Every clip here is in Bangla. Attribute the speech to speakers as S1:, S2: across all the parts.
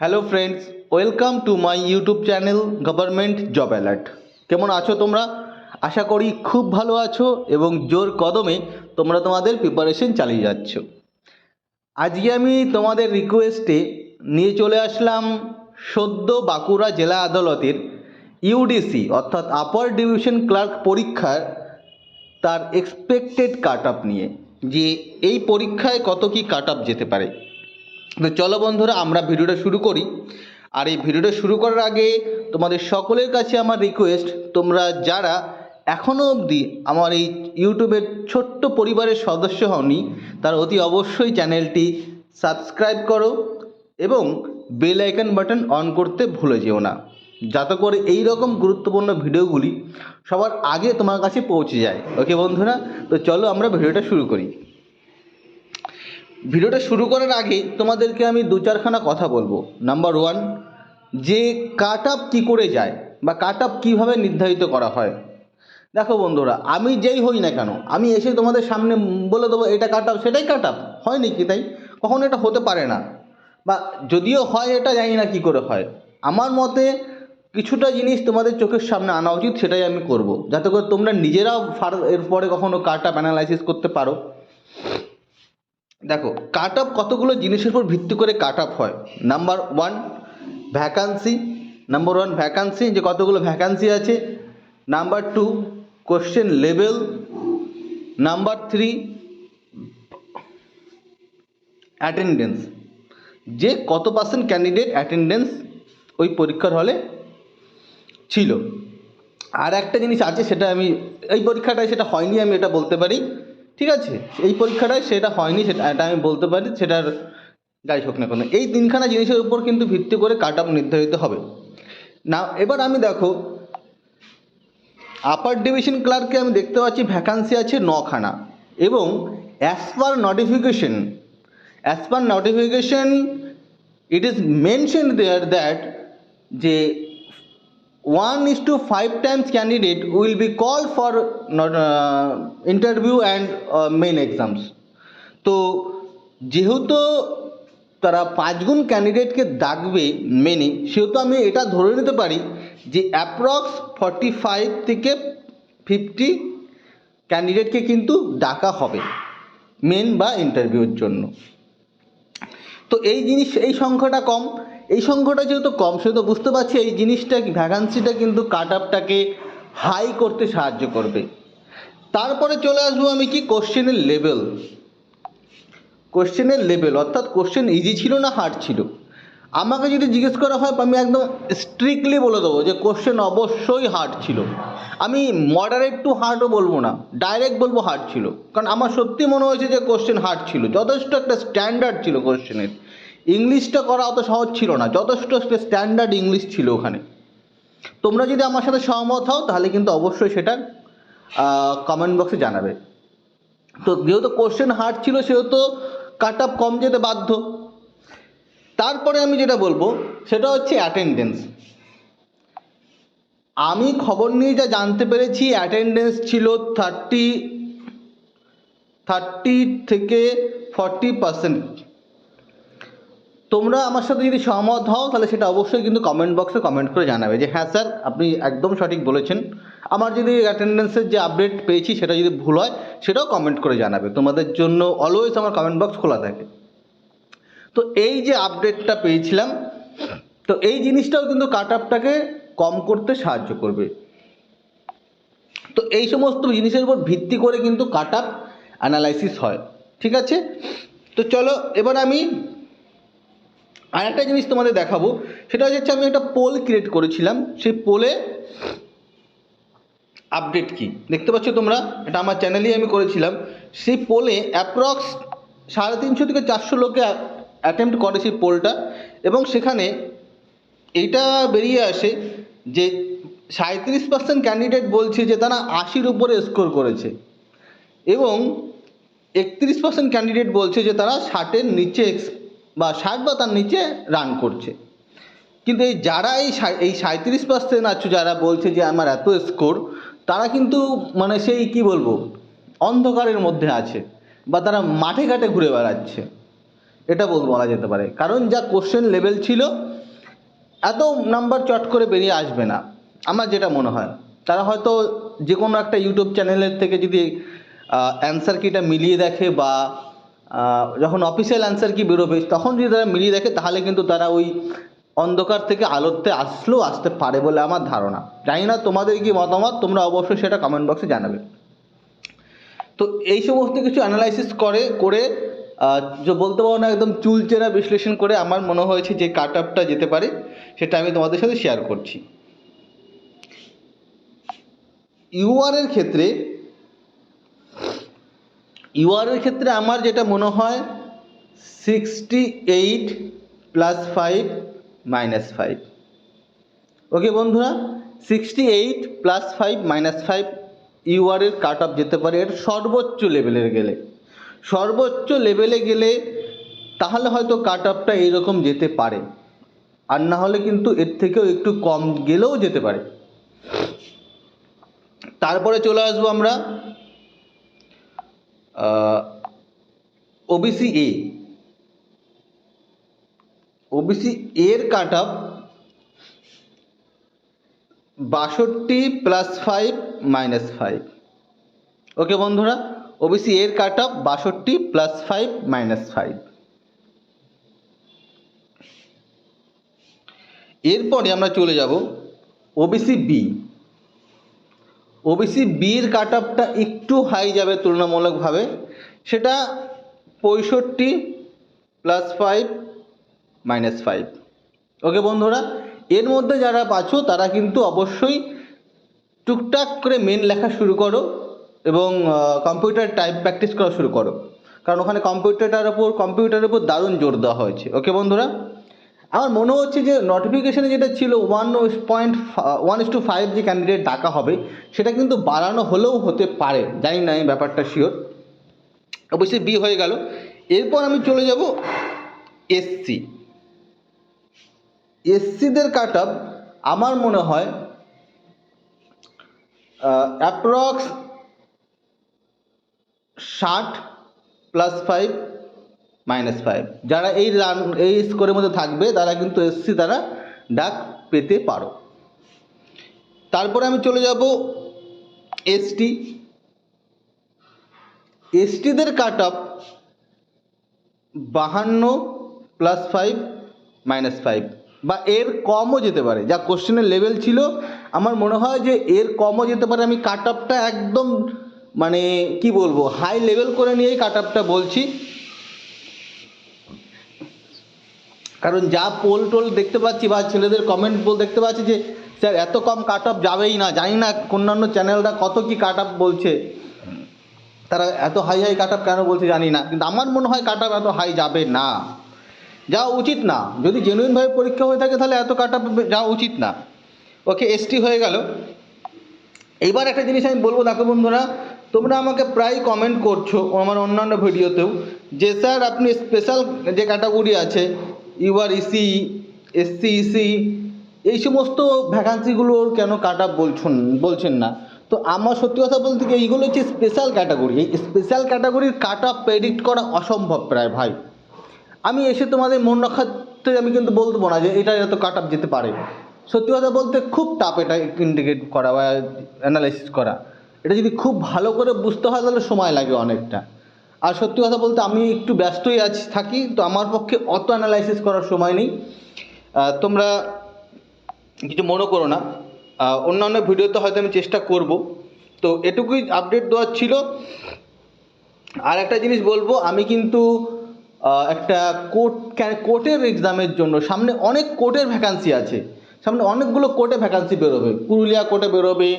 S1: Hello friends welcome to my YouTube channel government job alert কেমন আছো তোমরা? আশা করি খুব ভালো আছো এবং জোর কদমে তোমরা তোমাদের প্রিপারেশন চালিয়ে যাচ্ছ। আজকে আমি তোমাদের রিকোয়েস্টে নিয়ে চলে আসলাম সদ্য বাঁকুড়া জেলা আদালতের ইউডিসি অর্থাৎ আপার ডিভিশন ক্লার্ক পরীক্ষার তার এক্সপেক্টেড কাট নিয়ে। যে এই পরীক্ষায় কত কি কাট যেতে পারে? তো চলো বন্ধুরা, আমরা ভিডিওটা শুরু করি। আর এই ভিডিওটা শুরু করার আগে তোমাদের সকলের কাছে আমার রিকোয়েস্ট তোমরা যারা এখনও অবধি আমার এই ইউটিউবের ছোট্ট পরিবারের সদস্য হওনি, তার অতি অবশ্যই চ্যানেলটি সাবস্ক্রাইব করো এবং বেল আইকন বাটন অন করতে ভুলে যেও না, যাতে করে এই রকম গুরুত্বপূর্ণ ভিডিওগুলি সবার আগে তোমার কাছে পৌঁছে যায়। ওকে বন্ধুরা, তো চলো আমরা ভিডিওটা শুরু করি। ভিডিওটা শুরু করার আগে তোমাদেরকে আমি দু চারখানা কথা বলব। নাম্বার ওয়ান যে কাট আপ কী করে যায় বা কাট আপ কীভাবে নির্ধারিত করা হয়? দেখো বন্ধুরা, আমি যেই হই না কেন, আমি এসে তোমাদের সামনে বলে দেবো, এটা কাট আপ সেটাই কাট আপ হয় নাকি তাই? কখনো এটা হতে পারে না। বা যদিও হয়, এটা জানি না কী করে হয়। আমার মতে কিছুটা জিনিস তোমাদের চোখের সামনে আনা উচিত, সেটাই আমি করব। যাতে করে তোমরা নিজেরাও ফার, এরপরে কখনো কাট আপ অ্যানালাইসিস করতে পারো। দেখো কাট আপ কতগুলো জিনিসের উপর ভিত্তি করে কাট আপ হয়? Number one vacancy number one vacancy যে কতগুলো ভ্যাকান্সি আছে। Number two question level number three attendance যে কত পার্সেন্ট ক্যান্ডিডেট অ্যাটেন্ডেন্স ওই পরীক্ষার হলে ছিল। আর একটা জিনিস আছে, সেটা আমি, এই পরীক্ষাটায় সেটা হয়নি, আমি এটা বলতে পারি। ঠিক আছে? এই পরীক্ষাটায় সেটা হয়নি, সেটা, এটা আমি বলতে পারি, সেটার যাই হোক না কোনো। এই তিনখানা জিনিসের উপর কিন্তু ভিত্তি করে কাট আপ নির্ধারিত হবে। না, এবার আমি দেখো আপার ডিভিশন ক্লার্কে আমি দেখতে পাচ্ছি ভ্যাকান্সি আছে নখানা। এবং as per notification as per notification it is mention there that যে one is to five times candidate will be call for interview and main exams তো যেহেতু তারা পাঁচগুণ ক্যান্ডিডেটকে ডাকবে মেনে সেহেতু আমি এটা ধরে নিতে পারি যে অ্যাপ্রক্স ফর্টি ফাইভ থেকে ফিফটি ক্যান্ডিডেটকে কিন্তু ডাকা হবে মেন বা ইন্টারভিউর জন্য। তো এই জিনিস, এই সংখ্যাটা কম। এই সংখ্যাটা যেহেতু কম, সেহেতু বুঝতে পারছি এই জিনিসটা, ভ্যাকান্সিটা কিন্তু কাট আপটাকে হাই করতে সাহায্য করবে। তারপরে চলে আসব আমি কি? কোশ্চেনের লেভেল কোশ্চেনের লেভেল অর্থাৎ কোশ্চেন ইজি ছিল না হার্ড ছিল? আমাকে যদি জিজ্ঞেস করা হয়, আমি একদম স্ট্রিক্টলি বলে দেবো যে কোশ্চেন অবশ্যই হার্ড ছিল। আমি মডারেট টু হার্ডও বলব না ডাইরেক্ট বলব হার্ড ছিল। কারণ আমার সত্যি মনে হয়েছে যে কোশ্চেন হার্ড ছিল। যথেষ্ট একটা স্ট্যান্ডার্ড ছিল কোশ্চেনের ইংলিশটা করা অত সহজ ছিল না। যথেষ্ট স্ট্যান্ডার্ড ইংলিশ ছিল ওখানে। তোমরা যদি আমার সাথে সহমত হও, তাহলে কিন্তু অবশ্যই সেটা কমেন্ট বক্সে জানাবে। তো যেহেতু কোশ্চেন হার্ড ছিল, সেহেতু কাট আপ কম যেতে বাধ্য। তারপরে আমি যেটা বলব, সেটা হচ্ছে অ্যাটেন্ডেন্স আমি খবর নিয়ে যা জানতে পেরেছি অ্যাটেন্ডেন্স ছিল থার্টি থার্টি থেকে ফর্টি পার্সেন্ট তোমরা আমার সাথে যদি সহমত হও, তাহলে সেটা অবশ্যই কিন্তু কমেন্ট বক্সে কমেন্ট করে জানাবে যে হ্যাঁ স্যার আপনি একদম সঠিক বলেছেন। আমার যদি অ্যাটেন্ডেন্সের যে আপডেট পেয়েছি, সেটা যদি ভুল হয়, সেটাও কমেন্ট করে জানাবে। তোমাদের জন্য অলওয়েজ আমার কমেন্ট বক্স খোলা থাকে। তো এই যে আপডেটটা পেয়েছিলাম, তো এই জিনিসটাও কিন্তু কাট আপটাকে কম করতে সাহায্য করবে। তো এই সমস্ত জিনিসের উপর ভিত্তি করে কিন্তু কাট আপ অ্যানালাইসিস হয়। ঠিক আছে? তো চলো, এবার আমি আর একটা জিনিস তোমাদের দেখাবো, সেটা হচ্ছে আমি একটা পোল ক্রিয়েট করেছিলাম, সেই পোলে আপডেট কি? দেখতে পাচ্ছ তোমরা? এটা আমার চ্যানেলেই আমি করেছিলাম। সেই পোলে অ্যাপ্রক্স সাড়ে তিনশো থেকে চারশো লোকে অ্যাটেম্প্ট করে সেই পোলটা এবং সেখানে এইটা বেরিয়ে আসে যে সাঁত্রিশ পার্সেন্ট ক্যান্ডিডেট বলছে যে তারা আশির উপরে স্কোর করেছে, এবং একত্রিশ পার্সেন্ট ক্যান্ডিডেট বলছে যে তারা ষাটের নিচে বা ষাট বা তার নিচে রান করছে। কিন্তু এই যারা এই এই সাঁত্রিশ পার্সেন্ট আছো যারা বলছে যে আমার এত স্কোর তারা কিন্তু মানে সেই কি বলব, অন্ধকারের মধ্যে আছে বা তারা মাঠে ঘাটে ঘুরে বেড়াচ্ছে। এটা বল বলা যেতে পারে। কারণ যা কোশ্চেন লেভেল ছিল, এত নাম্বার চট করে বেরিয়ে আসবে না। আমার যেটা মনে হয়, তারা হয়তো যে কোনো একটা ইউটিউব চ্যানেলের থেকে যদি অ্যান্সার কিটা মিলিয়ে দেখে বা যখন অফিসিয়াল অ্যান্সার কি বেরোবে, তখন যদি তারা মিলিয়ে দেখে, তাহলে কিন্তু তারা ওই অন্ধকার থেকে আলোতে আসলেও আসতে পারে বলে আমার ধারণা। জানি না তোমাদের কি মতামত, তোমরা অবশ্যই সেটা কমেন্ট বক্সে জানাবে। তো এই সমস্ত কিছু অ্যানালাইসিস করে করে যে বলতে পারো না একদম চুলচেরা বিশ্লেষণ করে আমার মনে হয়েছে যে কাট আপটা যেতে পারে, সেটা আমি তোমাদের সাথে শেয়ার করছি। ইউআর এর ক্ষেত্রে ইউআর এর ক্ষেত্রে আমার যেটা মনে হয় sixty eight plus five minus five okay বন্ধুরা sixty eight plus five minus five UR এর কাট অফ যেতে পারে, এর সর্বোচ্চ লেভেলের গেলে। সর্বোচ্চ লেভেলে গেলে তাহলে হয়তো কাট অফটা এইরকম যেতে পারে। আর না হলে কিন্তু এর থেকেও একটু কম গেলেও যেতে পারে। তারপরে চলে আসব আমরা ওবিসি এ ওবিসি এর কাট অফ বাষট্টি plus five minus five okay বন্ধুরা ওবিসি এর কাট অফ বাষট্টি প্লাস ফাইভ মাইনাস ফাইভ এরপরে আমরা চলে যাব ওবিসি বি ওবিসি বির কাট অফটা একটু হাই যাবে তুলনামূলকভাবে, সেটা পঁয়ষট্টি plus five minus five okay বন্ধুরা, এর মধ্যে যারা পাচ্ছ তারা কিন্তু অবশ্যই টুকটাক করে মেন লেখা শুরু করো এবং কম্পিউটার টাইপ প্র্যাকটিস করা শুরু করো। কারণ ওখানে কম্পিউটারটার ওপর কম্পিউটারের উপর দারুণ জোর দেওয়া হয়েছে। ওকে বন্ধুরা? আমার মনে হচ্ছে যে নোটিফিকেশানে যেটা ছিল one point one is to five যে ক্যান্ডিডেট ডাকা হবে, সেটা কিন্তু বাড়ানো হলেও হতে পারে। জানি না এই ব্যাপারটা শিওর অবশ্যই বি হয়ে গেল। এরপর আমি চলে যাব এসসি এসসিদের কাট আপ আমার মনে হয় অ্যাপ্রক্স ষাট প্লাস ফাইভ মাইনাস ফাইভ যারা এই রান এই স্কোরের মধ্যে থাকবে, তারা কিন্তু এসসি তারা ডাক পেতে পারো। তারপরে আমি চলে যাব এসটি এসটিদের কাট অফ বাহান্ন প্লাস ফাইভ মাইনাস ফাইভ বা এর কমও যেতে পারে। যা কোশ্চেনের লেভেল ছিল, আমার মনে হয় যে এর কমও যেতে পারে। আমি কাট একদম মানে কি বলব হাই লেভেল করে নিয়েই কাট বলছি। কারণ যা পোল টোল দেখতে পাচ্ছি বা ছেলেদের কমেন্ট পোল দেখতে পাচ্ছি যে, স্যার, এত কম কাট অফ যাবেই না। জানি না অন্যান্য চ্যানেলরা কত কি কাট অফ বলছে। তারা এত হাই হাই কাট অফ কেন বলছে জানি না। কিন্তু আমার মনে হয় কাট অফ এত হাই যাবে না। যাওয়া উচিত না। যদি জেনুইনভাবে পরীক্ষা হয়ে থাকে তাহলে এত কাট অফ যাওয়া উচিত না। ওকে এসটি হয়ে গেল। এইবার একটা জিনিস আমি বলব, দেখো বন্ধুরা, তোমরা আমাকে প্রায় কমেন্ট করছ আমার অন্যান্য ভিডিওতেও যে, স্যার, আপনি স্পেশাল যে ক্যাটাগরি আছে ইউআর ইসি এসসি ইসি এই সমস্ত ভ্যাকান্সিগুলোর কেন কাট আপ বলছেন বলছেন না? তো আমার সত্যি কথা বলতে কি এইগুলো হচ্ছে স্পেশাল ক্যাটাগরি এই স্পেশাল ক্যাটাগরির কাট আপ প্রেডিক্ট করা অসম্ভব প্রায় ভাই। আমি এসে তোমাদের মন রক্ষাতে আমি কিন্তু বলব না যে এটা এত কাট আপ যেতে পারে। সত্যি কথা বলতে খুব টাফ এটা ইন্ডিকেট করা বা অ্যানালাইসিস করা। এটা যদি খুব ভালো করে বুঝতে হয় তাহলে সময় লাগে অনেকটা। আর সত্যি কথা বলতে আমি একটু ব্যস্তই আছি, থাকি, তো আমার পক্ষে অত অ্যানালাইসিস করার সময় নেই। তোমরা কিছু মনে করো না। অন্যান্য ভিডিওতে হয়তো আমি চেষ্টা করব। তো এটুকুই আপডেট দেওয়ার ছিল। আর একটা জিনিস বলব, আমি কিন্তু একটা কোর্ট কোর্টের এক্সামের জন্য সামনে অনেক কোর্টের ভ্যাকান্সি আছে। সামনে অনেকগুলো কোর্টে ভ্যাকান্সি বেরোবে। পুরুলিয়া কোর্টে বেরোবে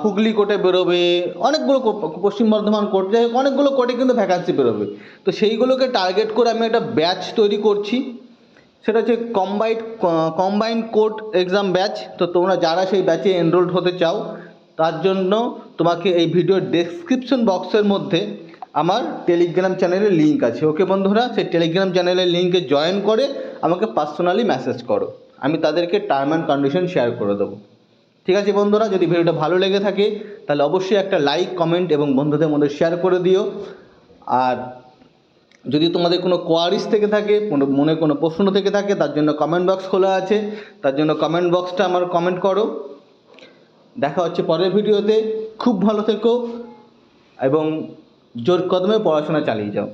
S1: হুগলি কোর্টে বেরোবে, অনেকগুলো পশ্চিম বর্ধমান কোর্ট, যাই অনেকগুলো কোর্টে কিন্তু ভ্যাকান্সি বেরোবে। তো সেইগুলোকে টার্গেট করে আমি একটা ব্যাচ তৈরি করছি। সেটা হচ্ছে combined combined court exam batch তো তোমরা যারা সেই ব্যাচে এনরোলড হতে চাও, তার জন্য তোমাকে এই ভিডিওর ডেসক্রিপশন বক্সের মধ্যে আমার টেলিগ্রাম চ্যানেলের লিঙ্ক আছে। ওকে বন্ধুরা? সেই টেলিগ্রাম চ্যানেলের লিঙ্কে জয়েন করে আমাকে পার্সোনালি মেসেজ করো। আমি তাদেরকে টার্ম অ্যান্ড কন্ডিশন শেয়ার করে দেবো। ঠিক আছে বন্ধুরা, যদি ভিডিওটা ভালো লেগে থাকে, তাহলে অবশ্যই একটা লাইক কমেন্ট এবং বন্ধুদের মধ্যে শেয়ার করে দিও। আর যদি তোমাদের কোনো কোয়ারিজ থেকে থাকে, কোনো, মনে কোনো প্রশ্ন থেকে থাকে, তার জন্য কমেন্ট বক্স খোলা আছে। তার জন্য কমেন্ট বক্সটা আমার কমেন্ট করো। দেখা হচ্ছে পরের ভিডিওতে। খুব ভালো থেকো এবং জোর কদমে পড়াশোনা চালিয়ে যাও।